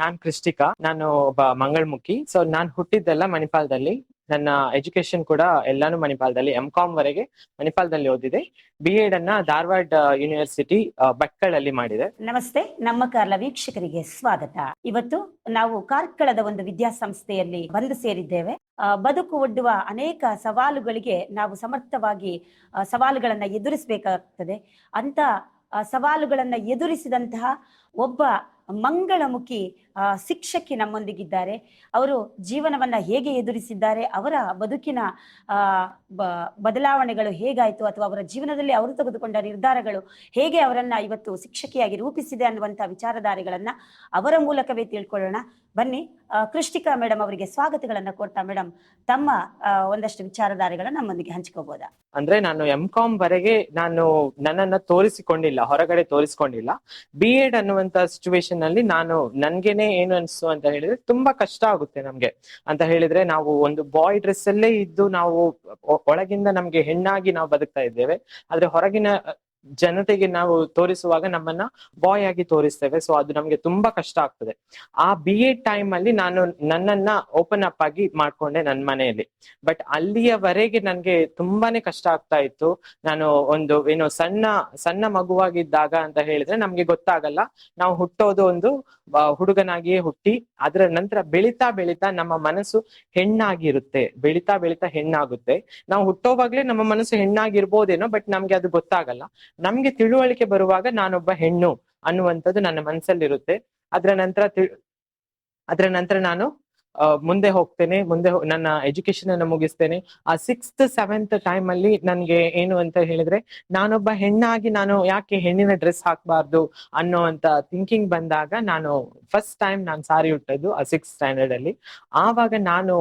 ನಾನ್ ಕೃಷ್ಟಿಕಾ, ನಾನು ಒಬ್ಬ ಮಂಗಳಮುಖಿ. ಸೊ ನಾನ್ ಹುಟ್ಟಿದ್ದೆಲ್ಲ ಮಣಿಪಾಲದಲ್ಲಿ. ನನ್ನ ಎಜುಕೇಶನ್ ಕೂಡ ಎಲ್ಲಾನು ಮಣಿಪಾಲದಲ್ಲಿ ಎಂ ಕಾಮ್ ವರೆಗೆ ಮಣಿಪಾಲದಲ್ಲಿ ಓದಿದೆ. ಬಿ ಎಡ್ ಅನ್ನ ಧಾರವಾಡ ಯೂನಿವರ್ಸಿಟಿ ಭಟ್ಕಳಲ್ಲಿ ಮಾಡಿದೆ. ನಮಸ್ತೆ, ನಮ್ಮ ಕಾರ್ಲ ವೀಕ್ಷಕರಿಗೆ ಸ್ವಾಗತ. ಇವತ್ತು ನಾವು ಕಾರ್ಕಳದ ಒಂದು ವಿದ್ಯಾಸಂಸ್ಥೆಯಲ್ಲಿ ಬಂದು ಸೇರಿದ್ದೇವೆ. ಬದುಕು ಒಡ್ಡುವ ಅನೇಕ ಸವಾಲುಗಳಿಗೆ ನಾವು ಸಮರ್ಥವಾಗಿ ಸವಾಲುಗಳನ್ನ ಎದುರಿಸಬೇಕಾಗ್ತದೆ. ಅಂತ ಸವಾಲುಗಳನ್ನ ಎದುರಿಸಿದಂತಹ ಒಬ್ಬ ಮಂಗಳಮುಖಿ ಶಿಕ್ಷಕಿ ನಮ್ಮೊಂದಿಗಿದ್ದಾರೆ. ಅವರು ಜೀವನವನ್ನ ಹೇಗೆ ಎದುರಿಸಿದ್ದಾರೆ, ಅವರ ಬದುಕಿನ ಬದಲಾವಣೆಗಳು ಹೇಗಾಯ್ತು ಅಥವಾ ಅವರ ಜೀವನದಲ್ಲಿ ಅವರು ತೆಗೆದುಕೊಂಡ ನಿರ್ಧಾರಗಳು ಹೇಗೆ ಅವರನ್ನ ಇವತ್ತು ಶಿಕ್ಷಕಿಯಾಗಿ ರೂಪಿಸಿದೆ ಅನ್ನುವಂಥ ವಿಚಾರಧಾರೆಗಳನ್ನ ಅವರ ಮೂಲಕವೇ ತಿಳ್ಕೊಳ್ಳೋಣ. ಬನ್ನಿ ಕೃಷ್ಣಿಕಾ ಮೇಡಮ್ ಅವರಿಗೆ ಸ್ವಾಗತಗಳನ್ನ ಕೊಡ್ತಾ ಮೇಡಮ್ ತಮ್ಮ ಒಂದಷ್ಟು ವಿಚಾರಧಾರೆಗಳನ್ನ ನಮ್ಮೊಂದಿಗೆ ಹಂಚ್ಕೋಬಹುದಾ ಅಂದ್ರೆ ನಾನು ಎಂ ಕಾಮ್ ವರೆಗೆ ನಾನು ನನ್ನನ್ನ ತೋರಿಸಿಕೊಂಡಿಲ್ಲ, ಹೊರಗಡೆ ತೋರಿಸಿಕೊಂಡಿಲ್ಲ. ಬಿ ಎಡ್ ಅನ್ನುವಂತ ಸಿಚುವೇಶನ್ ಅಲ್ಲಿ ನಾನು ನನ್ಗೆನೆ ಏನು ಅನ್ಸು ಅಂತ ಹೇಳಿದ್ರೆ ತುಂಬಾ ಕಷ್ಟ ಆಗುತ್ತೆ ನಮ್ಗೆ. ಅಂತ ಹೇಳಿದ್ರೆ ನಾವು ಒಂದು ಬಾಯ್ ಡ್ರೆಸ್ ಅಲ್ಲೇ ಇದ್ದು ನಾವು ಒಳಗಿಂದ ನಮ್ಗೆ ಹೆಣ್ಣಾಗಿ ನಾವು ಬದುಕ್ತಾ ಇದ್ದೇವೆ. ಆದ್ರೆ ಹೊರಗಿನ ಜನತೆಗೆ ನಾವು ತೋರಿಸುವಾಗ ನಮ್ಮನ್ನ ಬಾಯ್ ಆಗಿ ತೋರಿಸ್ತೇವೆ. ಸೊ ಅದು ನಮ್ಗೆ ತುಂಬಾ ಕಷ್ಟ ಆಗ್ತದೆ. ಆ ಬಿ ಎ ಟೈಮ್ ಅಲ್ಲಿ ನಾನು ನನ್ನನ್ನ ಓಪನ್ ಅಪ್ ಆಗಿ ಮಾಡ್ಕೊಂಡೆ ನನ್ನ ಮನೆಯಲ್ಲಿ. ಬಟ್ ಅಲ್ಲಿಯವರೆಗೆ ನನ್ಗೆ ತುಂಬಾನೇ ಕಷ್ಟ ಆಗ್ತಾ ಇತ್ತು. ನಾನು ಒಂದು ಏನು ಸಣ್ಣ ಸಣ್ಣ ಮಗುವಾಗಿದ್ದಾಗ ಅಂತ ಹೇಳಿದ್ರೆ ನಮ್ಗೆ ಗೊತ್ತಾಗಲ್ಲ. ನಾವು ಹುಟ್ಟೋದು ಒಂದು ಹುಡುಗನಾಗಿಯೇ ಹುಟ್ಟಿ ಅದರ ನಂತರ ಬೆಳಿತಾ ಬೆಳಿತಾ ನಮ್ಮ ಮನಸ್ಸು ಹೆಣ್ಣಾಗಿರುತ್ತೆ. ಬೆಳಿತಾ ಬೆಳಿತಾ ಹೆಣ್ಣಾಗುತ್ತೆ. ನಾವು ಹುಟ್ಟೋವಾಗ್ಲೇ ನಮ್ಮ ಮನಸ್ಸು ಹೆಣ್ಣಾಗಿರ್ಬೋದೇನೋ ಬಟ್ ನಮ್ಗೆ ಅದು ಗೊತ್ತಾಗಲ್ಲ. ನಮ್ಗೆ ತಿಳುವಳಿಕೆ ಬರುವಾಗ ನಾನೊಬ್ಬ ಹೆಣ್ಣು ಅನ್ನುವಂಥದ್ದು ನನ್ನ ಮನಸ್ಸಲ್ಲಿರುತ್ತೆ ಅದರ ನಂತರ ಅದರ ನಂತರ ನಾನು ಮುಂದೆ ಹೋಗ್ತೇನೆ, ಮುಂದೆ ನನ್ನ ಎಜುಕೇಶನ್ ಅನ್ನು ಮುಗಿಸ್ತೇನೆ. ಆ ಸಿಕ್ಸ್ತ್ ಸೆವೆಂತ್ ಟೈಮ್ ಅಲ್ಲಿ ನನ್ಗೆ ಏನು ಅಂತ ಹೇಳಿದ್ರೆ, ನಾನೊಬ್ಬ ಹೆಣ್ಣಾಗಿ ನಾನು ಯಾಕೆ ಹೆಣ್ಣಿನ ಡ್ರೆಸ್ ಹಾಕ್ಬಾರ್ದು ಅನ್ನೋಂತ ಥಿಂಕಿಂಗ್ ಬಂದಾಗ ನಾನು ಫಸ್ಟ್ ಟೈಮ್ ನಾನು ಸಾರಿ ಉಟ್ಟದ್ದು ಆ ಸಿಕ್ಸ್ ಸ್ಟ್ಯಾಂಡರ್ಡ್ ಅಲ್ಲಿ. ಆವಾಗ ನಾನು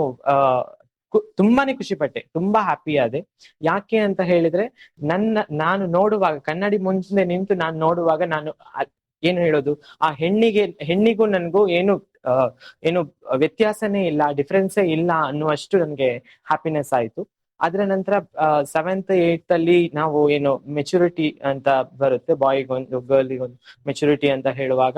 ತುಂಬಾನೇ ಖುಷಿ ಪಟ್ಟೆ, ತುಂಬಾ ಹ್ಯಾಪಿ ಆದೆ. ಯಾಕೆ ಅಂತ ಹೇಳಿದ್ರೆ, ನನ್ನ, ನಾನು ನೋಡುವಾಗ, ಕನ್ನಡಿ ಮುಂದೆ ನಿಂತು ನಾನು ನೋಡುವಾಗ ನಾನು ಏನು ಹೇಳೋದು? ಆ ಹೆಣ್ಣಿಗೆ, ಹೆಣ್ಣಿಗೂ ನನ್ಗೂ ಏನು ಏನು ವ್ಯತ್ಯಾಸನೇ ಇಲ್ಲ ಡಿಫ್ರೆನ್ಸೇ ಇಲ್ಲ ಅನ್ನುವಷ್ಟು ನನ್ಗೆ ಹ್ಯಾಪಿನೆಸ್ ಆಯ್ತು. ಅದರ ನಂತರ ಸೆವೆಂತ್ ಏಟ್ ಅಲ್ಲಿ ನಾವು ಏನು ಮೆಚುರಿಟಿ ಅಂತ ಬರುತ್ತೆ ಬಾಯ್ಗೆ ಒಂದು ಗರ್ಲಿಗೆ ಒಂದು ಮೆಚುರಿಟಿ ಅಂತ ಹೇಳುವಾಗ.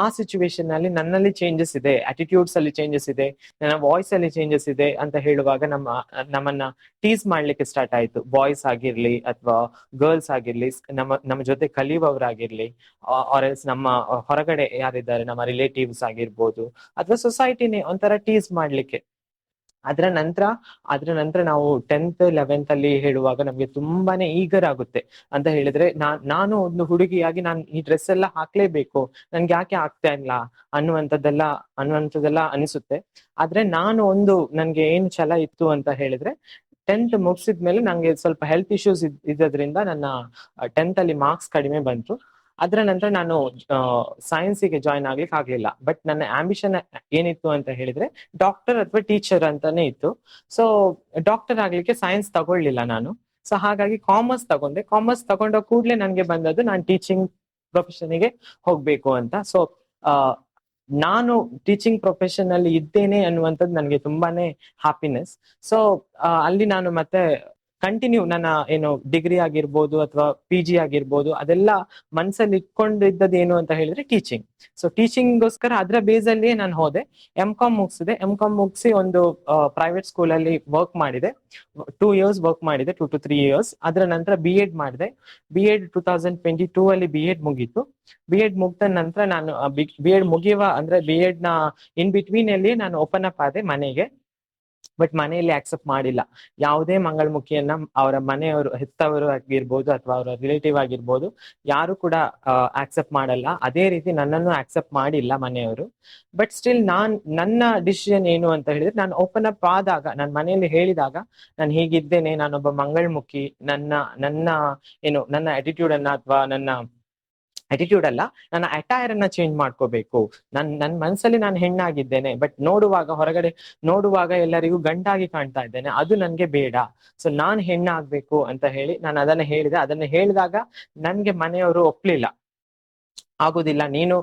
ಆ ಸಿಚುವೇಶನ್ ಅಲ್ಲಿ ನನ್ನಲ್ಲಿ ಚೇಂಜಸ್ ಇದೆ ಅಟಿಟ್ಯೂಡ್ಸ್ ಅಲ್ಲಿ ಚೇಂಜಸ್ ಇದೆ, ನನ್ನ ವಾಯ್ಸ್ ಅಲ್ಲಿ ಚೇಂಜಸ್ ಇದೆ ಅಂತ ಹೇಳುವಾಗ ನಮ್ಮ, ನಮ್ಮನ್ನ ಟೀಸ್ ಮಾಡ್ಲಿಕ್ಕೆ ಸ್ಟಾರ್ಟ್ ಆಯ್ತು. ಬಾಯ್ಸ್ ಆಗಿರ್ಲಿ ಅಥವಾ ಗರ್ಲ್ಸ್ ಆಗಿರ್ಲಿ, ನಮ್ಮ ನಮ್ಮ ಜೊತೆ ಕಲಿಯುವವರಾಗಿರ್ಲಿ ಆರ್ ಎಲ್ಸ್ ನಮ್ಮ ಹೊರಗಡೆ ಯಾರಿದ್ದಾರೆ, ನಮ್ಮ ರಿಲೇಟಿವ್ಸ್ ಆಗಿರ್ಬೋದು, ಅಥವಾ ಸೊಸೈಟಿನೇ ಒಂಥರ ಟೀಸ್ ಮಾಡ್ಲಿಕ್ಕೆ. ಅದರ ನಂತರ ಅದರ ನಂತರ ನಾವು ಟೆಂತ್ ಲೆವೆಂತ್ ಅಲ್ಲಿ ಹೇಳುವಾಗ ನಮ್ಗೆ ತುಂಬಾನೇ ಈಗರ್ ಆಗುತ್ತೆ ಅಂತ ಹೇಳಿದ್ರೆ ನಾನ್ ಒಂದು ಹುಡುಗಿಯಾಗಿ ನಾನು ಈ ಡ್ರೆಸ್ ಎಲ್ಲ ಹಾಕ್ಲೇಬೇಕು. ನನ್ಗೆ ಯಾಕೆ ಆಗ್ತಾ ಇಲ್ಲ? ಅನ್ನುವಂಥದ್ದೆಲ್ಲ ಅನ್ನುವಂಥದ್ದೆಲ್ಲ ಅನಿಸುತ್ತೆ. ಆದ್ರೆ ನಾನು ಒಂದು ನನ್ಗೆ ಏನು ಛಲ ಇತ್ತು ಅಂತ ಹೇಳಿದ್ರೆ ಟೆಂತ್ ಮುಗಿಸಿದ್ಮೇಲೆ ನಂಗೆ ಸ್ವಲ್ಪ ಹೆಲ್ತ್ ಇಶ್ಯೂಸ್ ಇದ್ದದ್ರಿಂದ ನನ್ನ ಟೆಂತ್ ಅಲ್ಲಿ ಮಾರ್ಕ್ಸ್ ಕಡಿಮೆ ಬಂತು. ಅದರ ನಂತರ ನಾನು ಸೈನ್ಸಿಗೆ ಜಾಯ್ನ್ ಆಗ್ಲಿಕ್ಕೆ ಆಗ್ಲಿಲ್ಲ. ಬಟ್ ನನ್ನ ಆಂಬಿಷನ್ ಏನಿತ್ತು ಅಂತ ಹೇಳಿದ್ರೆ ಡಾಕ್ಟರ್ ಅಥವಾ ಟೀಚರ್ ಅಂತಾನೆ ಇತ್ತು. ಸೊ ಡಾಕ್ಟರ್ ಆಗ್ಲಿಕ್ಕೆ ಸೈನ್ಸ್ ತಗೊಳ್ಳಿಲ್ಲ ನಾನು. ಸೊ ಹಾಗಾಗಿ ಕಾಮರ್ಸ್ ತಗೊಂಡೆ. ಕಾಮರ್ಸ್ ತಗೊಂಡ ಕೂಡಲೇ ನನಗೆ ಬಂದದ್ದು ನಾನು ಟೀಚಿಂಗ್ ಪ್ರೊಫೆಷನ್ಗೆ ಹೋಗ್ಬೇಕು ಅಂತ. ಸೊ ನಾನು ಟೀಚಿಂಗ್ ಪ್ರೊಫೆಷನ್ ಅಲ್ಲಿ ಇದ್ದೇನೆ ಅನ್ನುವಂಥದ್ದು ನನಗೆ ತುಂಬಾನೇ ಹ್ಯಾಪಿನೆಸ್ ಸೊ ಅಲ್ಲಿ ನಾನು ಮತ್ತೆ ಕಂಟಿನ್ಯೂ ನನ್ನ, ಏನು ಡಿಗ್ರಿ ಆಗಿರ್ಬೋದು ಅಥವಾ ಪಿ ಜಿ ಆಗಿರ್ಬೋದು, ಅದೆಲ್ಲ ಮನ್ಸಲ್ಲಿ ಇಟ್ಕೊಂಡಿದ್ದದ್ದು ಏನು ಅಂತ ಹೇಳಿದ್ರೆ ಟೀಚಿಂಗ್ ಸೊ ಟೀಚಿಂಗ್ಗೋಸ್ಕರ ಅದರ ಬೇಸ್ ಅಲ್ಲಿ ನಾನು ಹೋದೆ. ಎಂ ಕಾಮ್ ಮುಗಿಸಿದೆ. ಎಂ ಕಾಮ್ ಮುಗಿಸಿ ಒಂದು ಪ್ರೈವೇಟ್ ಸ್ಕೂಲಲ್ಲಿ ವರ್ಕ್ ಮಾಡಿದೆ. ಟೂ ಇಯರ್ಸ್ ವರ್ಕ್ ಮಾಡಿದೆ ಟೂ ಟು ತ್ರೀ ಇಯರ್ಸ್ ಅದರ ನಂತರ ಬಿ ಎಡ್ ಮಾಡಿದೆ. B Ed two thousand twenty two ಅಲ್ಲಿ ಬಿ ಎಡ್ ಮುಗೀತು. ಬಿ ಎಡ್ ಮುಗ್ದ ನಂತರ ನಾನು ಬಿ ಎಡ್ ಮುಗಿಯುವ, ಅಂದ್ರೆ ಬಿ ಎಡ್ನ ಇನ್ ಬಿಟ್ವೀನ್ ಅಲ್ಲಿ ನಾನು ಓಪನ್ ಅಪ್ ಆದೆ ಮನೆಗೆ. ಬಟ್ ಮನೆಯಲ್ಲಿ ಆಕ್ಸೆಪ್ಟ್ ಮಾಡಿಲ್ಲ. ಯಾವುದೇ ಮಂಗಳಮುಖಿಯನ್ನ ಅವರ ಮನೆಯವರು, ಹೆತ್ತವರು ಆಗಿರ್ಬೋದು ಅಥವಾ ಅವರ ರಿಲೇಟಿವ್ ಆಗಿರ್ಬೋದು, ಯಾರು ಕೂಡ ಆಕ್ಸೆಪ್ಟ್ ಮಾಡಲ್ಲ. ಅದೇ ರೀತಿ ನನ್ನನ್ನು ಆಕ್ಸೆಪ್ಟ್ ಮಾಡಿಲ್ಲ ಮನೆಯವರು. ಬಟ್ ಸ್ಟಿಲ್ ನಾನ್, ನನ್ನ ಡಿಸಿಷನ್ ಏನು ಅಂತ ಹೇಳಿದ್ರೆ, ನಾನು ಓಪನ್ ಅಪ್ ಆದಾಗ ನನ್ನ ಮನೆಯಲ್ಲಿ ಹೇಳಿದಾಗ, ನಾನು ಹೀಗಿದ್ದೇನೆ, ನಾನೊಬ್ಬ ಮಂಗಳಮುಖಿ, ನನ್ನ ನನ್ನ, ಏನು, ನನ್ನ ಅಟಿಟ್ಯೂಡ್ ಅನ್ನ ಅಥವಾ ನನ್ನ ಅಟಿಟ್ಯೂಡ್ ಅಲ್ಲ. ನನ್ನ ಅಟೈರ್ ಅನ್ನ ಚೇಂಜ್ ಮಾಡ್ಕೋಬೇಕು. ನನ್ ನನ್ನ ಮನಸ್ಸಲ್ಲಿ ನಾನು ಹೆಣ್ಣಾಗಿದ್ದೇನೆ ಬಟ್ ನೋಡುವಾಗ ಹೊರಗಡೆ, ನೋಡುವಾಗ ಎಲ್ಲರಿಗೂ ಗಂಡಾಗಿ ಕಾಣ್ತಾ ಇದ್ದೇನೆ. ಅದು ನನ್ಗೆ ಬೇಡ. ಸೊ ನಾನ್ ಹೆಣ್ಣಾಗ್ಬೇಕು ಅಂತ ಹೇಳಿ ನಾನು ಅದನ್ನ ಹೇಳಿದೆ. ಅದನ್ನ ಹೇಳಿದಾಗ ನನ್ಗೆ ಮನೆಯವರು ಒಪ್ಲಿಲ್ಲ. ಆಗುದಿಲ್ಲ, ನೀನು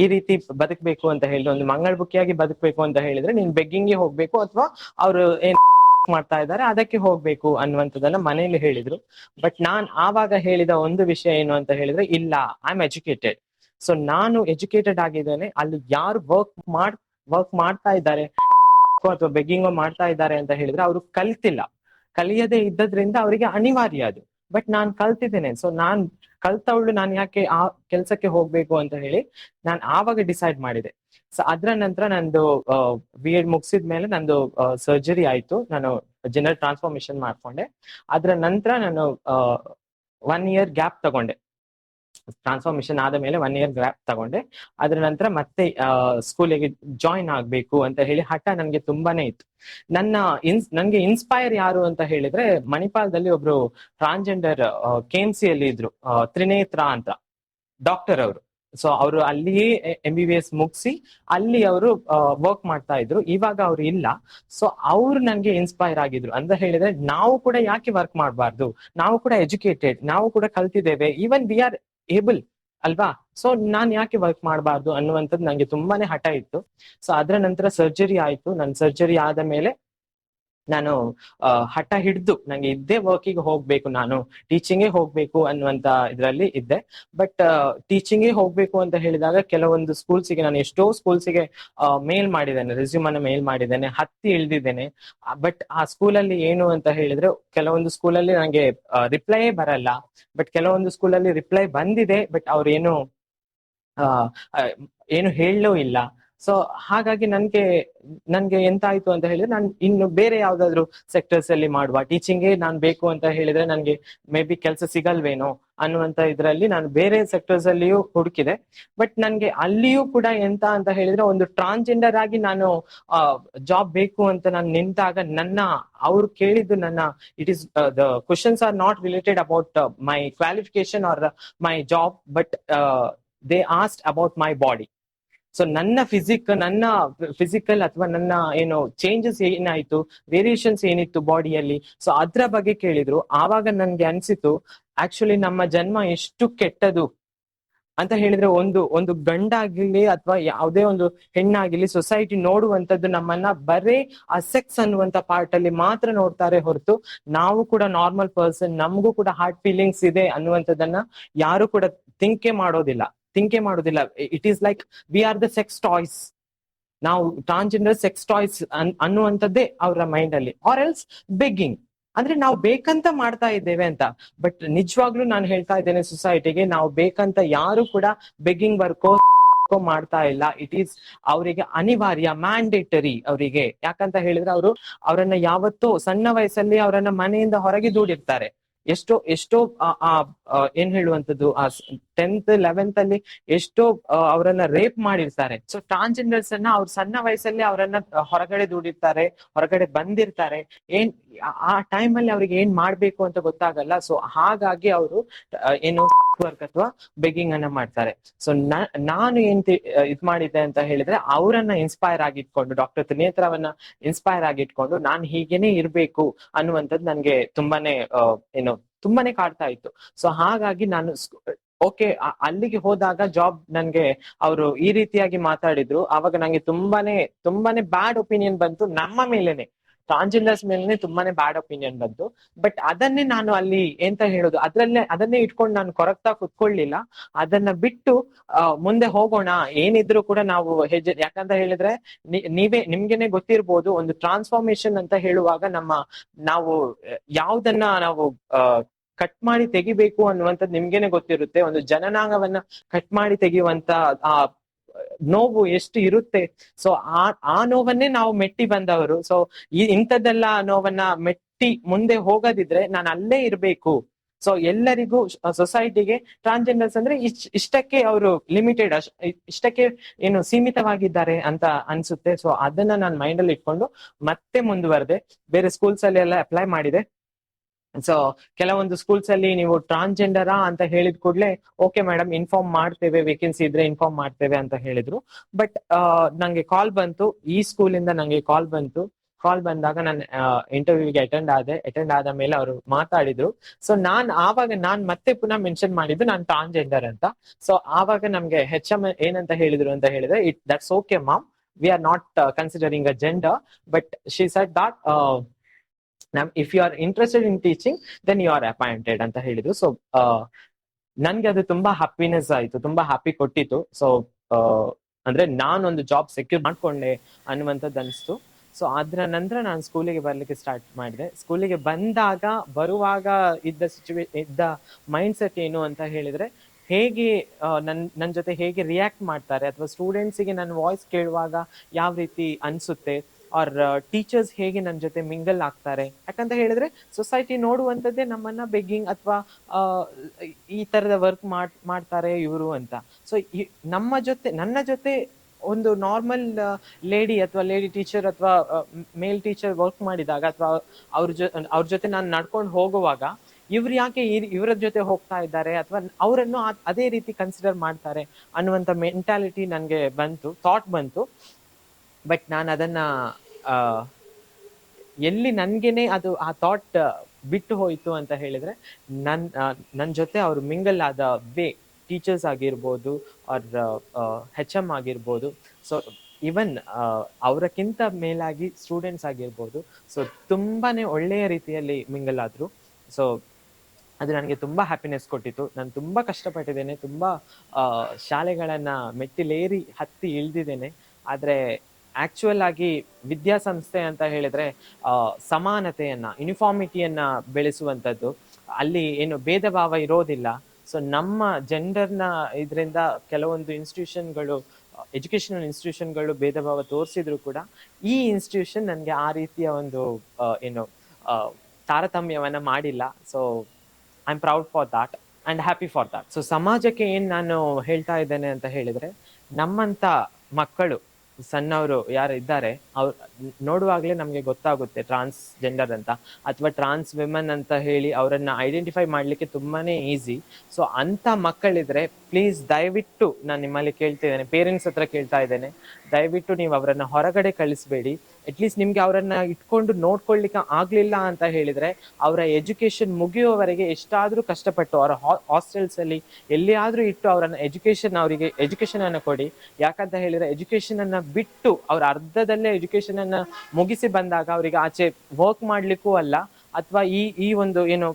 ಈ ರೀತಿ ಬದುಕಬೇಕು ಅಂತ ಹೇಳಿ ಒಂದು ಮಂಗಳಬುಕ್ಕಿಯಾಗಿ ಬದುಕಬೇಕು ಅಂತ ಹೇಳಿದ್ರೆ ನೀನ್ ಬೆಗ್ಗಿಂಗ್ಗೆ ಹೋಗ್ಬೇಕು ಅಥವಾ ಅವರು ಏನ್ ಮಾಡ್ತಾ ಇದ್ದಾರೆ, ಅದಕ್ಕೆ ಹೋಗ್ಬೇಕು ಅನ್ನುವಂಥದ್ದನ್ನ ಮನೆಯಲ್ಲಿ ಹೇಳಿದ್ರು. ಬಟ್ ನಾನ್ ಆವಾಗ ಹೇಳಿದ ಒಂದು ವಿಷಯ ಏನು ಅಂತ ಹೇಳಿದ್ರೆ, ಇಲ್ಲ ಐ ಆಮ್ ಎಜುಕೇಟೆಡ್ ಸೊ ನಾನು ಎಜುಕೇಟೆಡ್ ಆಗಿದ್ದೇನೆ, ಅಲ್ಲಿ ಯಾರು ವರ್ಕ್ ಮಾಡ್ ವರ್ಕ್ ಮಾಡ್ತಾ ಇದ್ದಾರೆ, ಅಥವಾ ಬೆಗ್ಗಿಂಗ್ ಮಾಡ್ತಾ ಇದ್ದಾರೆ ಅಂತ ಹೇಳಿದ್ರೆ, ಅವರು ಕಲ್ತಿಲ್ಲ. ಕಲಿಯದೆ ಇದ್ದದ್ರಿಂದ ಅವರಿಗೆ ಅನಿವಾರ್ಯ ಅದು. But non ಕಲ್ತಿದ್ದೇನೆ. ಸೊ ನಾನ್ ಕಲ್ತವಳು ನಾನು ಯಾಕೆ ಆ ಕೆಲ್ಸಕ್ಕೆ ಹೋಗ್ಬೇಕು ಅಂತ ಹೇಳಿ ನಾನು ಆವಾಗ ಡಿಸೈಡ್ ಮಾಡಿದೆ. ಸೊ ಅದ್ರ ನಂತರ ನಂದು ಬಿ ಎಡ್ ಮುಗಿಸಿದ ಮೇಲೆ ನಂದು ಸರ್ಜರಿ ಆಯ್ತು. ನಾನು ಜನರಲ್ ಟ್ರಾನ್ಸ್ಫಾರ್ಮೇಶನ್ ಮಾಡ್ಕೊಂಡೆ. ಅದ್ರ ನಂತರ ನಾನು ಒನ್ ಇಯರ್ ಗ್ಯಾಪ್ ತಗೊಂಡೆ. ಟ್ರಾನ್ಸ್ಫಾರ್ಮೇಶನ್ ಆದ ಮೇಲೆ ಒನ್ ಇಯರ್ ಗ್ಯಾಪ್ ತಗೊಂಡೆ. ಅದ್ರ ನಂತರ ಮತ್ತೆ ಸ್ಕೂಲಿಗೆ ಜಾಯಿನ್ ಆಗ್ಬೇಕು ಅಂತ ಹೇಳಿ ಹಠ ನನ್ಗೆ ತುಂಬಾನೇ ಇತ್ತು. ನನ್ನ ಇನ್ಸ್ ನನ್ಗೆ ಇನ್ಸ್ಪೈರ್ ಯಾರು ಅಂತ ಹೇಳಿದ್ರೆ ಮಣಿಪಾಲದಲ್ಲಿ ಒಬ್ರು ಟ್ರಾನ್ಸ್ಜೆಂಡರ್ ಕೆ ಎಂ ಸಿ ಅಲ್ಲಿ ಇದ್ರು ತ್ರಿನೇತ್ರ ಅಂತ. ಡಾಕ್ಟರ್ ಅವರು. ಸೊ ಅವರು ಅಲ್ಲಿಯೇ, ಎಂ ಬಿ ಬಿ ಎಸ್ ಮುಗಿಸಿ ಅಲ್ಲಿ ಅವರು ವರ್ಕ್ ಮಾಡ್ತಾ ಇದ್ರು. ಇವಾಗ ಅವ್ರು ಇಲ್ಲ. ಸೊ ಅವ್ರು ನನ್ಗೆ ಇನ್ಸ್ಪೈರ್ ಆಗಿದ್ರು ಅಂತ ಹೇಳಿದ್ರೆ ನಾವು ಕೂಡ ಯಾಕೆ ವರ್ಕ್ ಮಾಡಬಾರ್ದು? ನಾವು ಕೂಡ ಎಜುಕೇಟೆಡ್ ನಾವು ಕೂಡ ಕಲ್ತಿದ್ದೇವೆ. ಈವನ್ ವಿ ಆರ್ ಏಬಲ್ ಅಲ್ವಾ? ಸೊ ನಾನ್ ಯಾಕೆ ವರ್ಕ್ ಮಾಡಬಾರ್ದು ಅನ್ನುವಂಥದ್ದು ನಂಗೆ ತುಂಬಾನೇ ಹಠ ಇತ್ತು. ಸೊ ಅದರ ನಂತರ ಸರ್ಜರಿ ಆಯ್ತು. ನನ್ ಸರ್ಜರಿ ಆದ ಮೇಲೆ ನಾನು ಹಠ ಹಿಡಿದು ನಂಗೆ ಇದ್ದೇ ವರ್ಕಿಗೆ ಹೋಗ್ಬೇಕು ನಾನು ಟೀಚಿಂಗೇ ಹೋಗ್ಬೇಕು ಅನ್ನುವಂತ ಇದ್ರಲ್ಲಿ ಇದ್ದೆ. ಬಟ್ ಟೀಚಿಂಗೇ ಹೋಗ್ಬೇಕು ಅಂತ ಹೇಳಿದಾಗ ಕೆಲವೊಂದು ಸ್ಕೂಲ್ಸಿಗೆ ನಾನು ಎಷ್ಟೋ ಸ್ಕೂಲ್ಸಿಗೆ ಮೇಲ್ ಮಾಡಿದ್ದೇನೆ ರೆಸ್ಯೂಮ್ ಅನ್ನ ಮೇಲ್ ಮಾಡಿದ್ದೇನೆ, ಹತ್ತಿ ಇಳಿದಿದ್ದೇನೆ. ಬಟ್ ಆ ಸ್ಕೂಲಲ್ಲಿ ಏನು ಅಂತ ಹೇಳಿದ್ರೆ ಕೆಲವೊಂದು ಸ್ಕೂಲಲ್ಲಿ ನಂಗೆ ರಿಪ್ಲೈ ಬರಲ್ಲ. ಬಟ್ ಕೆಲವೊಂದು ಸ್ಕೂಲಲ್ಲಿ ರಿಪ್ಲೈ ಬಂದಿದೆ ಬಟ್ ಅವ್ರೇನು ಏನು ಹೇಳಲೂ ಇಲ್ಲ. ಸೊ ಹಾಗಾಗಿ ನನ್ಗೆ ನನ್ಗೆ ಎಂತ ಆಯ್ತು ಅಂತ ಹೇಳಿದ್ರೆ ನಾನು ಇನ್ನು ಬೇರೆ ಯಾವ್ದಾದ್ರು ಸೆಕ್ಟರ್ಸ್ ಅಲ್ಲಿ ಮಾಡುವ. ಟೀಚಿಂಗೇ ನಾನು ಬೇಕು ಅಂತ ಹೇಳಿದ್ರೆ ನನ್ಗೆ ಮೇ ಬಿ ಕೆಲಸ ಸಿಗಲ್ವೇನೋ ಅನ್ನುವಂತ ಇದ್ರಲ್ಲಿ ನಾನು ಬೇರೆ ಸೆಕ್ಟರ್ಸ್ ಅಲ್ಲಿಯೂ ಹುಡುಕಿದೆ. ಬಟ್ ನನ್ಗೆ ಅಲ್ಲಿಯೂ ಕೂಡ ಎಂತ ಅಂತ ಹೇಳಿದ್ರೆ ಒಂದು ಟ್ರಾನ್ಸ್ಜೆಂಡರ್ ಆಗಿ ನಾನು ಜಾಬ್ ಬೇಕು ಅಂತ ನಾನು ನಿಂತಾಗ ನನ್ನ, ಅವ್ರು ಕೇಳಿದ್ದು ನನ್ನ it is the questions are not related about my qualification or my job but they asked about my body so ನನ್ನ ಫಿಸಿಕ್ ನನ್ನ ಫಿಸಿಕಲ್ ಅಥವಾ ನನ್ನ ಏನು ಚೇಂಜಸ್ ಏನಾಯ್ತು ವೇರಿಯೇಷನ್ಸ್ ಏನಿತ್ತು ಬಾಡಿಯಲ್ಲಿ ಸೊ ಅದ್ರ ಬಗ್ಗೆ ಕೇಳಿದ್ರು. ಆವಾಗ ನನ್ಗೆ ಅನ್ಸಿತು ಆಕ್ಚುಲಿ ನಮ್ಮ ಜನ್ಮ ಎಷ್ಟು ಕೆಟ್ಟದು ಅಂತ ಹೇಳಿದ್ರೆ ಒಂದು ಒಂದು ಗಂಡಾಗಿರ್ಲಿ ಅಥವಾ ಯಾವುದೇ ಒಂದು ಹೆಣ್ಣಾಗಿರ್ಲಿ ಸೊಸೈಟಿ ನೋಡುವಂತದ್ದು ನಮ್ಮನ್ನ ಬರೇ ಆ ಸೆಕ್ಸ್ ಅನ್ನುವಂತ ಪಾರ್ಟ್ ಅಲ್ಲಿ ಮಾತ್ರ ನೋಡ್ತಾರೆ ಹೊರತು, ನಾವು ಕೂಡ ನಾರ್ಮಲ್ ಪರ್ಸನ್ ನಮಗೂ ಕೂಡ ಹಾರ್ಟ್ ಫೀಲಿಂಗ್ಸ್ ಇದೆ ಅನ್ನುವಂಥದ್ದನ್ನ ಯಾರು ಕೂಡ ತಿಂಕೆ ಮಾಡೋದಿಲ್ಲ. ಥಿಂಕೇ ಮಾಡೋದಿಲ್ಲ. It is like we are the sex toys ನಾವು ಟ್ರಾನ್ಸ್ಜೆಂಡರ್ ಸೆಕ್ಸ್ ಟಾಯ್ಸ್ ಅನ್ನುವಂಥದ್ದೇ ಅವರ ಮೈಂಡ್ ಅಲ್ಲಿ. ಆರ್ ಎಲ್ಸ್ ಬೆಗ್ಗಿಂಗ್ ಅಂದ್ರೆ ನಾವು ಬೇಕಂತ ಮಾಡ್ತಾ ಇದ್ದೇವೆ ಅಂತ. ಬಟ್ ನಿಜವಾಗ್ಲೂ ನಾನು ಹೇಳ್ತಾ ಇದ್ದೇನೆ ಸೊಸೈಟಿಗೆ ನಾವು ಬೇಕಂತ ಯಾರು ಕೂಡ ಬೆಗ್ಗಿಂಗ್ ವರ್ಕೋ ಮಾಡ್ತಾ ಇಲ್ಲ. ಇಟ್ ಈಸ್ ಅವರಿಗೆ ಅನಿವಾರ್ಯ ಮ್ಯಾಂಡೇಟರಿ ಅವರಿಗೆ. ಯಾಕಂತ ಹೇಳಿದ್ರೆ ಅವರು ಅವರನ್ನ ಯಾವತ್ತೂ ಸಣ್ಣ ವಯಸ್ಸಲ್ಲಿ ಅವರನ್ನ ಮನೆಯಿಂದ ಹೊರಗೆ ದೂಡಿರ್ತಾರೆ. ಎಷ್ಟೋ ಎಷ್ಟೋ, ಆ- ಏನ್ ಹೇಳುವಂತದ್ದು ಆ ಟೆಂತ್ ಲೆವೆಂತ್ ಅಲ್ಲಿ ಎಷ್ಟೋ ಅವರನ್ನ ರೇಪ್ ಮಾಡಿರ್ತಾರೆ. ಸೊ ಟ್ರಾನ್ಸ್ಜೆಂಡರ್ಸ್ ಅನ್ನ ಅವ್ರ ಸಣ್ಣ ವಯಸ್ಸಲ್ಲಿ ಅವರನ್ನ ಹೊರಗಡೆ ದೂಡಿರ್ತಾರೆ, ಹೊರಗಡೆ ಬಂದಿರ್ತಾರೆ. ಏನ್, ಆ ಟೈಮ್ ಅಲ್ಲಿ ಅವ್ರಿಗೆ ಏನ್ ಮಾಡ್ಬೇಕು ಅಂತ ಗೊತ್ತಾಗಲ್ಲ. ಸೊ ಹಾಗಾಗಿ ಅವರು ಏನು ವರ್ಕ್ ಅಥವಾ ಬೆಗ್ಗಿಂಗ್ ಅನ್ನ ಮಾಡ್ತಾರೆ. ಸೊ ನಾನು ಏನ್ ಇದ್ ಮಾಡಿದ್ದೆ ಅಂತ ಹೇಳಿದ್ರೆ ಅವರನ್ನ ಇನ್ಸ್ಪೈರ್ ಆಗಿಟ್ಕೊಂಡು ಡಾಕ್ಟರ್ ತ್ರಿನೇತ್ರವನ್ನ ಇನ್ಸ್ಪೈರ್ ಆಗಿಟ್ಕೊಂಡು ನಾನು ಹೀಗೇನೆ ಇರ್ಬೇಕು ಅನ್ನುವಂಥದ್ದು ನನ್ಗೆ ತುಂಬಾನೇ ಏನು, ತುಂಬಾನೇ ಕಾಡ್ತಾ ಇತ್ತು. ಸೊ ಹಾಗಾಗಿ ನಾನು ಓಕೆ ಅಲ್ಲಿಗೆ ಹೋದಾಗ ಜಾಬ್ ನನ್ಗೆ ಅವರು ಈ ರೀತಿಯಾಗಿ ಮಾತಾಡಿದ್ರು. ಅವಾಗ ನಂಗೆ ತುಂಬಾನೇ ತುಂಬಾನೇ ಬ್ಯಾಡ್ ಒಪಿನಿಯನ್ ಬಂತು ನಮ್ಮ ಮೇಲೆನೆ. ಟ್ರಾನ್ಸ್ಜೆಂಡರ್ಸ್ ಮೇಲೆ ತುಂಬಾನೇ ಬ್ಯಾಡ್ ಒಪಿನಿಯನ್ ಬಂತು. ಬಟ್ ಅದನ್ನೇ ನಾನು ಅಲ್ಲಿ ಎಂತ ಹೇಳೋದು? ಅದ್ರಲ್ಲೇ, ಅದನ್ನೇ ಇಟ್ಕೊಂಡು ನಾನು ಕೊರಗ್ತಾ ಕುತ್ಕೊಳ್ಳಿಲ್ಲ. ಅದನ್ನ ಬಿಟ್ಟು ಮುಂದೆ ಹೋಗೋಣ. ಏನಿದ್ರು ಕೂಡ ನಾವು ಹೆಜ್ಜೆ, ಯಾಕಂತ ಹೇಳಿದ್ರೆ ನೀವೇ, ನಿಮ್ಗೆನೆ ಗೊತ್ತಿರ್ಬೋದು, ಒಂದು ಟ್ರಾನ್ಸ್ಫಾರ್ಮೇಶನ್ ಅಂತ ಹೇಳುವಾಗ ನಮ್ಮ, ನಾವು, ಯಾವ್ದನ್ನ ನಾವು ಕಟ್ ಮಾಡಿ ತೆಗಿಬೇಕು ಅನ್ನುವಂಥದ್ದು ನಿಮ್ಗೆನೆ ಗೊತ್ತಿರುತ್ತೆ. ಒಂದು ಜನನಾಂಗವನ್ನ ಕಟ್ ಮಾಡಿ ತೆಗೆಯುವಂತ, ಆ ನೋವು ಎಷ್ಟು ಇರುತ್ತೆ? ಸೊ ಆ ಆ ನೋವನ್ನೇ ನಾವು ಮೆಟ್ಟಿ ಬಂದವರು. ಸೊ ಈ ಇಂಥದ್ದೆಲ್ಲ ನೋವನ್ನ ಮೆಟ್ಟಿ ಮುಂದೆ ಹೋಗದಿದ್ರೆ ನಾನು ಅಲ್ಲೇ ಇರ್ಬೇಕು. ಸೊ ಎಲ್ಲರಿಗೂ ಸೊಸೈಟಿಗೆ ಟ್ರಾನ್ಸ್ಜೆಂಡರ್ಸ್ ಅಂದ್ರೆ ಇಷ್ಟಕ್ಕೆ ಅವರು ಲಿಮಿಟೆಡ್ ಇಷ್ಟಕ್ಕೆ ಏನು ಸೀಮಿತವಾಗಿದ್ದಾರೆ ಅಂತ ಅನ್ಸುತ್ತೆ. ಸೊ ಅದನ್ನ ನಾನು ಮೈಂಡ್ ಅಲ್ಲಿ ಇಟ್ಕೊಂಡು ಮತ್ತೆ ಮುಂದುವರೆದೆ. ಬೇರೆ ಸ್ಕೂಲ್ಸ್ ಅಲ್ಲಿ ಎಲ್ಲ ಅಪ್ಲೈ ಮಾಡಿದೆ. ಸೊ ಕೆಲವೊಂದು ಸ್ಕೂಲ್ಸ್ ಅಲ್ಲಿ ನೀವು ಟ್ರಾನ್ಸ್ಜೆಂಡರಾ ಅಂತ ಹೇಳಿದ ಕೂಡಲೇ ಓಕೆ ಮೇಡಮ್ ಇನ್ಫಾರ್ಮ್ ಮಾಡ್ತೇವೆ ವೇಕೆನ್ಸಿ ಇದ್ರೆ ಇನ್ಫಾರ್ಮ್ ಮಾಡ್ತೇವೆ ಅಂತ ಹೇಳಿದ್ರು. ಬಟ್ ನಂಗೆ ಕಾಲ್ ಬಂತು. ಈ ಸ್ಕೂಲಿಂದ ನಂಗೆ ಕಾಲ್ ಬಂತು. ಕಾಲ್ ಬಂದಾಗ ನಾನು ಇಂಟರ್ವ್ಯೂಗೆ ಅಟೆಂಡ್ ಆದೆ. ಅಟೆಂಡ್ ಆದ ಮೇಲೆ ಅವರು ಮಾತಾಡಿದ್ರು. ಸೊ ನಾನ್ ಆವಾಗ ನಾನ್ ಮತ್ತೆ ಪುನಃ ಮೆನ್ಷನ್ ಮಾಡಿದ್ದು ನಾನು ಟ್ರಾನ್ಸ್ಜೆಂಡರ್ ಅಂತ. ಸೊ ಆವಾಗ ನಮ್ಗೆ ಹೆಚ್ ಎಂ ಏನಂತ ಹೇಳಿದ್ರು ಅಂತ ಹೇಳಿದ್ರೆ it that's okay ma'am we are not considering a gender but she said that ನಮ್ if you are interested in teaching then you are appointed ಅಂತ ಹೇಳಿದ್ರು. ಸೊ ನನ್ಗೆ ಅದು ತುಂಬಾ ಹ್ಯಾಪಿನೆಸ್ ಆಯ್ತು, ತುಂಬಾ ಹ್ಯಾಪಿ ಕೊಟ್ಟಿತ್ತು ಸೊ ಅಂದ್ರೆ ನಾನೊಂದು ಜಾಬ್ ಸೆಕ್ಯೂರ್ ಮಾಡ್ಕೊಂಡೆ ಅನ್ನುವಂಥದ್ದು ಅನಿಸ್ತು. ಸೊ ಅದ್ರ ನಂತರ ನಾನು ಸ್ಕೂಲಿಗೆ ಬರ್ಲಿಕ್ಕೆ ಸ್ಟಾರ್ಟ್ ಮಾಡಿದೆ. ಸ್ಕೂಲಿಗೆ ಬಂದಾಗ, ಬರುವಾಗ ಇದ್ದ ಸಿಚುವೇ ಇದ್ದ ಮೈಂಡ್ ಸೆಟ್ ಏನು ಅಂತ ಹೇಳಿದ್ರೆ, ಹೇಗೆ ನನ್ನ ನನ್ ನನ್ನ ಜೊತೆ ಹೇಗೆ ರಿಯಾಕ್ಟ್ ಮಾಡ್ತಾರೆ, ಅಥವಾ ಸ್ಟೂಡೆಂಟ್ಸಿಗೆ ನನ್ನ ವಾಯ್ಸ್ ಕೇಳುವಾಗ ಯಾವ ರೀತಿ ಅನ್ಸುತ್ತೆ ಆರ್ ಟೀಚರ್ಸ್ ಹೇಗೆ ನನ್ನ ಜೊತೆ ಮಿಂಗಲ್ ಆಗ್ತಾರೆ? ಯಾಕಂತ ಹೇಳಿದ್ರೆ ಸೊಸೈಟಿ ನೋಡುವಂಥದ್ದೇ ನಮ್ಮನ್ನ ಬೆಗ್ಗಿಂಗ್ ಅಥವಾ ಈ ತರದ ವರ್ಕ್ ಮಾಡ್, ಮಾಡ್ತಾರೆ ಇವರು ಅಂತ. ಸೊ ನಮ್ಮ ಜೊತೆ, ನನ್ನ ಜೊತೆ ಒಂದು ನಾರ್ಮಲ್ ಲೇಡಿ ಅಥವಾ ಲೇಡಿ ಟೀಚರ್ ಅಥವಾ ಮೇಲ್ ಟೀಚರ್ ವರ್ಕ್ ಮಾಡಿದಾಗ ಅಥವಾ ಅವ್ರ ಜೊ, ಅವ್ರ ಜೊತೆ ನಾನು ನಡ್ಕೊಂಡು ಹೋಗುವಾಗ, ಇವ್ರು ಯಾಕೆ ಇವರ ಜೊತೆ ಹೋಗ್ತಾ ಇದ್ದಾರೆ ಅಥವಾ ಅವರನ್ನು ಅದೇ ರೀತಿ ಕನ್ಸಿಡರ್ ಮಾಡ್ತಾರೆ ಅನ್ನುವಂಥ ಮೆಂಟಾಲಿಟಿ ನನಗೆ ಬಂತು ಥಾಟ್ ಬಂತು. ಬಟ್ ನಾನು ಅದನ್ನ ಎಲ್ಲಿ ನನ್ಗೆನೆ ಅದು ಆ ಥಾಟ್ ಬಿಟ್ಟು ಹೋಯಿತು ಅಂತ ಹೇಳಿದ್ರೆ ನನ್ ನನ್ನ ಜೊತೆ ಅವ್ರು ಮಿಂಗಲ್ ಆದ ವೇ ಟೀಚರ್ಸ್ ಆಗಿರ್ಬೋದು ಅವ್ರ ಹೆಚ್ ಎಂ ಆಗಿರ್ಬೋದು. ಸೊ ಇವನ್ ಅವರಕ್ಕಿಂತ ಮೇಲಾಗಿ ಸ್ಟೂಡೆಂಟ್ಸ್ ಆಗಿರ್ಬೋದು. ಸೊ ತುಂಬಾನೇ ಒಳ್ಳೆಯ ರೀತಿಯಲ್ಲಿ ಮಿಂಗಲ್ ಆದ್ರು. ಸೊ ಅದು ನನಗೆ ತುಂಬಾ ಹ್ಯಾಪಿನೆಸ್ ಕೊಟ್ಟಿತ್ತು ನಾನು ತುಂಬಾ ಕಷ್ಟಪಟ್ಟಿದ್ದೇನೆ. ತುಂಬಾ ಶಾಲೆಗಳನ್ನ ಮೆಟ್ಟಿಲೇರಿ ಹತ್ತಿ ಇಳ್ದಿದ್ದೇನೆ. ಆದ್ರೆ ಆಕ್ಚುಯಲ್ ಆಗಿ ವಿದ್ಯಾಸಂಸ್ಥೆ ಅಂತ ಹೇಳಿದ್ರೆ ಸಮಾನತೆಯನ್ನ ಯೂನಿಫಾರ್ಮಿಟಿಯನ್ನ ಬೆಳೆಸುವಂಥದ್ದು. ಅಲ್ಲಿ ಏನು ಭೇದ ಭಾವ ಇರೋದಿಲ್ಲ. ಸೊ ನಮ್ಮ ಜೆಂಡರ್ನ ಇದರಿಂದ ಕೆಲವೊಂದು ಇನ್ಸ್ಟಿಟ್ಯೂಷನ್ಗಳು ಎಜುಕೇಶನಲ್ ಇನ್ಸ್ಟಿಟ್ಯೂಷನ್ಗಳು ಭೇದ ಭಾವ ತೋರಿಸಿದ್ರು ಕೂಡ ಈ ಇನ್ಸ್ಟಿಟ್ಯೂಷನ್ ನನಗೆ ಆ ರೀತಿಯ ಒಂದು ಏನು ತಾರತಮ್ಯವನ್ನು ಮಾಡಿಲ್ಲ. So I am proud for that and happy for that so ಸಮಾಜಕ್ಕೆ ಏನು ನಾನು ಹೇಳ್ತಾ ಇದ್ದೇನೆ ಅಂತ ಹೇಳಿದ್ರೆ, ನಮ್ಮಂತ ಮಕ್ಕಳು ಸಣ್ಣವರು ಯಾರು ಇದ್ದಾರೆ, ಅವ್ರು ನೋಡುವಾಗಲೇ ನಮಗೆ ಗೊತ್ತಾಗುತ್ತೆ ಟ್ರಾನ್ಸ್ ಜೆಂಡರ್ ಅಂತ. ಅಥವಾ ಟ್ರಾನ್ಸ್ ವಿಮನ್ ಅಂತ ಹೇಳಿ ಅವರನ್ನ ಐಡೆಂಟಿಫೈ ಮಾಡ್ಲಿಕ್ಕೆ ತುಂಬಾನೇ ಈಸಿ ಸೊ ಅಂಥ ಮಕ್ಕಳಿದ್ರೆ ಪ್ಲೀಸ್ ದಯವಿಟ್ಟು ನಾನು ನಿಮ್ಮಲ್ಲಿ ಕೇಳ್ತಿದ್ದೇನೆ ಪೇರೆಂಟ್ಸ್ ಹತ್ರ ಕೇಳ್ತಾ ಇದ್ದೇನೆ, ದಯವಿಟ್ಟು ನೀವು ಅವರನ್ನ ಹೊರಗಡೆ ಕಳಿಸ್ಬೇಡಿ. ಅಟ್ಲೀಸ್ಟ್ ನಿಮ್ಗೆ ಅವರನ್ನ ಇಟ್ಕೊಂಡು ನೋಡ್ಕೊಳ್ಲಿಕ್ಕೆ ಆಗ್ಲಿಲ್ಲ ಅಂತ ಹೇಳಿದ್ರೆ ಅವರ ಎಜುಕೇಶನ್ ಮುಗಿಯುವವರೆಗೆ ಎಷ್ಟಾದ್ರೂ ಕಷ್ಟಪಟ್ಟು ಅವರ ಹಾಸ್ಟೆಲ್ಸ್ ಅಲ್ಲಿ ಎಲ್ಲಿಯಾದ್ರೂ ಇಟ್ಟು ಅವರನ್ನ ಎಜುಕೇಶನ್ ಅವರಿಗೆ ಎಜುಕೇಶನ್ ಅನ್ನ ಕೊಡಿ. ಯಾಕಂತ ಹೇಳಿದ್ರೆ ಎಜುಕೇಶನ್ ಅನ್ನ ಬಿಟ್ಟು ಅವ್ರ ಅರ್ಧದಲ್ಲೇ ಎಜುಕೇಶನ್ ಅನ್ನ ಮುಗಿಸಿ ಬಂದಾಗ ಅವರಿಗೆ ಆಚೆ ವರ್ಕ್ ಮಾಡ್ಲಿಕ್ಕೂ ಅಲ್ಲ ಅಥವಾ ಈ ಈ ಒಂದು ಏನು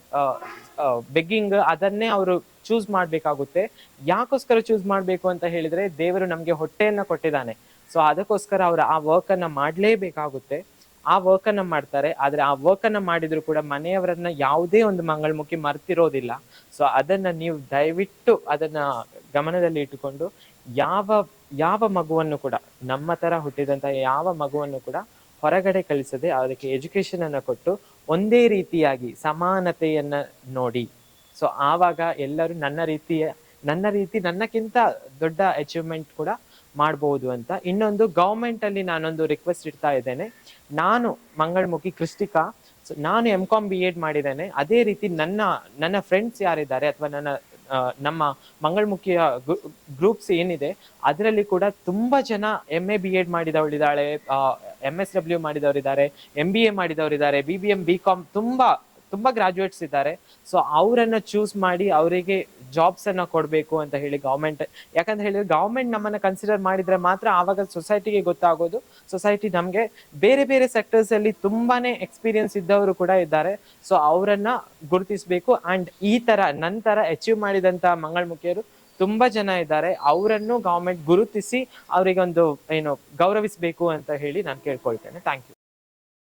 ಬೆಗ್ಗಿಂಗ್ ಅದನ್ನೇ ಅವರು ಚೂಸ್ ಮಾಡ್ಬೇಕಾಗುತ್ತೆ. ಯಾಕೋಸ್ಕರ ಚೂಸ್ ಮಾಡ್ಬೇಕು ಅಂತ ಹೇಳಿದ್ರೆ ದೇವರು ನಮ್ಗೆ ಹೊಟ್ಟೆಯನ್ನ ಕೊಟ್ಟಿದ್ದಾನೆ. ಸೊ ಅದಕ್ಕೋಸ್ಕರ ಅವರು ಆ ವರ್ಕ್ ಅನ್ನ ಮಾಡ್ಲೇಬೇಕಾಗುತ್ತೆ. ಆ ವರ್ಕ್ ಅನ್ನ ಮಾಡ್ತಾರೆ. ಆದ್ರೆ ಆ ವರ್ಕ್ ಅನ್ನ ಮಾಡಿದ್ರು ಕೂಡ ಮನೆಯವರನ್ನ ಯಾವುದೇ ಒಂದು ಮಂಗಳಮುಖಿ ಮರ್ತಿರೋದಿಲ್ಲ. ಸೊ ಅದನ್ನ ನೀವು ದಯವಿಟ್ಟು ಅದನ್ನ ಗಮನದಲ್ಲಿ ಇಟ್ಟುಕೊಂಡು ಯಾವ ಯಾವ ಮಗುವನ್ನು ಕೂಡ, ನಮ್ಮ ತರ ಹುಟ್ಟಿದಂತಹ ಯಾವ ಮಗುವನ್ನು ಕೂಡ ಹೊರಗಡೆ ಕಳಿಸದೆ ಅದಕ್ಕೆ ಎಜುಕೇಶನ್ ಅನ್ನ ಕೊಟ್ಟು ಒಂದೇ ರೀತಿಯಾಗಿ ಸಮಾನತೆಯನ್ನ ನೋಡಿ. ಸೊ ಆವಾಗ ಎಲ್ಲರೂ ನನ್ನ ರೀತಿಯ, ನನ್ನ ರೀತಿ ನನ್ನಕ್ಕಿಂತ ದೊಡ್ಡ ಅಚೀವ್ಮೆಂಟ್ ಕೂಡ ಮಾಡಬಹುದು ಅಂತ. ಇನ್ನೊಂದು ಗೌರ್ಮೆಂಟ್ ಅಲ್ಲಿ ನಾನೊಂದು ರಿಕ್ವೆಸ್ಟ್ ಇಡ್ತಾ ಇದ್ದೇನೆ. ನಾನು ಮಂಗಳಮುಖಿ ಕೃಷ್ಣಿಕಾ ಸೊ ನಾನು ಎಂ ಕಾಮ್ ಬಿ ಎಡ್ ಮಾಡಿದ್ದೇನೆ. ಅದೇ ರೀತಿ ನನ್ನ ನನ್ನ ಫ್ರೆಂಡ್ಸ್ ಯಾರಿದ್ದಾರೆ ಅಥವಾ ನನ್ನ ನಮ್ಮ ಮಂಗಳಮುಖಿಯ ಗ್ರೂಪ್ಸ್ ಏನಿದೆ, ಅದರಲ್ಲಿ ಕೂಡ ತುಂಬಾ ಜನ ಎಂ ಎ ಬಿ ಎಡ್ ಮಾಡಿದವಳಿದ್ದಾಳೆ ಎಂ ಎಸ್ ಡಬ್ಲ್ಯೂ ಮಾಡಿದವರಿದ್ದಾರೆ M B A ಮಾಡಿದವರಿದ್ದಾರೆ B B M B Com ತುಂಬಾ ತುಂಬಾ ಗ್ರಾಜುಯೇಟ್ಸ್ ಇದ್ದಾರೆ. ಸೊ ಅವರನ್ನ ಚೂಸ್ ಮಾಡಿ ಅವರಿಗೆ ಜಾಬ್ಸ್ ಅನ್ನ ಕೊಡಬೇಕು ಅಂತ ಹೇಳಿ ಗೌರ್ಮೆಂಟ್ ಯಾಕಂತ ಹೇಳಿದ್ರೆ ಗೌರ್ಮೆಂಟ್ ನಮ್ಮನ್ನ ಕನ್ಸಿಡರ್ ಮಾಡಿದ್ರೆ ಮಾತ್ರ ಆವಾಗ ಸೊಸೈಟಿಗೆ ಗೊತ್ತಾಗೋದು. ಸೊಸೈಟಿ ನಮ್ಗೆ ಬೇರೆ ಬೇರೆ ಸೆಕ್ಟರ್ಸ್ ಅಲ್ಲಿ ತುಂಬಾನೇ ಎಕ್ಸ್ಪೀರಿಯನ್ಸ್ ಇದ್ದವರು ಕೂಡ ಇದ್ದಾರೆ. ಸೊ ಅವರನ್ನ ಗುರುತಿಸಬೇಕು ಅಂಡ್ ಈ ತರ, ನಂತರ ಅಚೀವ್ ಮಾಡಿದಂತ ಮಂಗಳಮುಖಿಯರು ತುಂಬಾ ಜನ ಇದ್ದಾರೆ. ಅವರನ್ನು ಗೌರ್ಮೆಂಟ್ ಗುರುತಿಸಿ ಅವರಿಗೆ ಒಂದು, ಏನು ಗೌರವಿಸಬೇಕು ಅಂತ ಹೇಳಿ ನಾನು ಕೇಳ್ಕೊಳ್ತೇನೆ. Thank you